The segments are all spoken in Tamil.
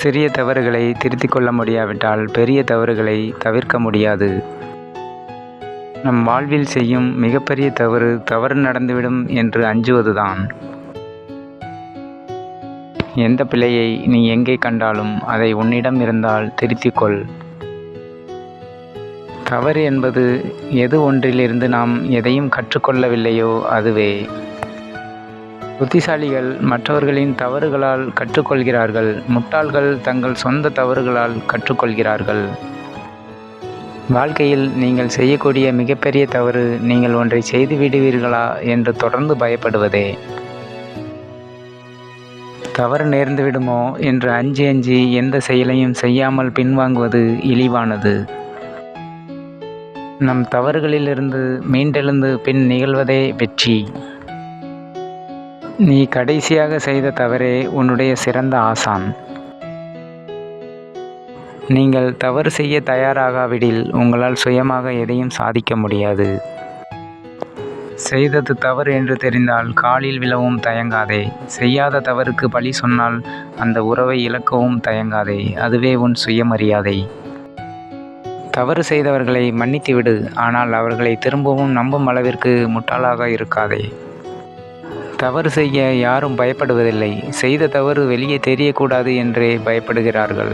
சிறிய தவறுகளை திருத்திக் கொள்ள முடியாவிட்டால் பெரிய தவறுகளை தவிர்க்க முடியாது. நம் வாழ்வில் செய்யும் மிகப்பெரிய தவறு தவறு நடந்துவிடும் என்று அஞ்சுவதுதான். எந்த பிழையை நீ எங்கே கண்டாலும் அதை உன்னிடம் இருந்தால் திருத்திக் கொள். தவறு என்பது எது ஒன்றிலிருந்து நாம் எதையும் கற்றுக்கொள்ளவில்லையோ அதுவே. புத்திசாலிகள் மற்றவர்களின் தவறுகளால் கற்றுக்கொள்கிறார்கள். முட்டாள்கள் தங்கள் சொந்த தவறுகளால் கற்றுக்கொள்கிறார்கள். வாழ்க்கையில் நீங்கள் செய்யக்கூடிய மிகப்பெரிய தவறு நீங்கள் ஒன்றை செய்து விடுவீர்களா என்று தொடர்ந்து பயப்படுவதே. தவறு நேர்ந்து விடுமோ என்று அஞ்சி அஞ்சி எந்த செயலையும் செய்யாமல் பின்வாங்குவது இழிவானது. நம் தவறுகளிலிருந்து மீண்டெழுந்து பின் நிகழ்வதே வெற்றி. நீ கடைசியாக செய்த தவறே உன்னுடைய சிறந்த ஆசான். நீங்கள் தவறு செய்ய தயாராகாவிடில் உங்களால் சுயமாக எதையும் சாதிக்க முடியாது. செய்தது தவறு என்று தெரிந்தால் காலில் விழவும் தயங்காதே. செய்யாத தவறுக்கு பழி சொன்னால் அந்த உறவை இழக்கவும் தயங்காதே. அதுவே உன் சுயமரியாதை. தவறு செய்தவர்களை மன்னித்துவிடு ஆனால் அவர்களை திரும்பவும் நம்பும் அளவிற்கு முட்டாளாக இருக்காதே. தவறு செய்ய யாரும் பயப்படுவதில்லை. செய்த தவறு வெளியே தெரியக்கூடாது என்றே பயப்படுகிறார்கள்.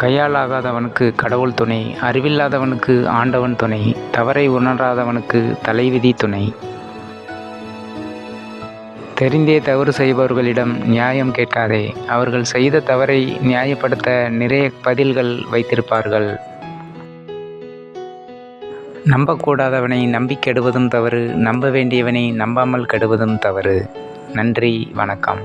கையாலாகாதவனுக்கு கடவுள் துணை அறிவில்லாதவனுக்கு ஆண்டவன் துணை தவறை உணராதவனுக்கு தலைவிதி துணை. தெரிந்தே தவறு செய்பவர்களிடம் நியாயம் கேட்காதே. அவர்கள் செய்த தவறை நியாயப்படுத்த நிறைய பதில்கள் வைத்திருப்பார்கள். நம்பக்கூடாதவனை நம்பி கெடுவதும் தவறு நம்ப வேண்டியவனை நம்பாமல் கெடுவதும் தவறு. நன்றி வணக்கம்.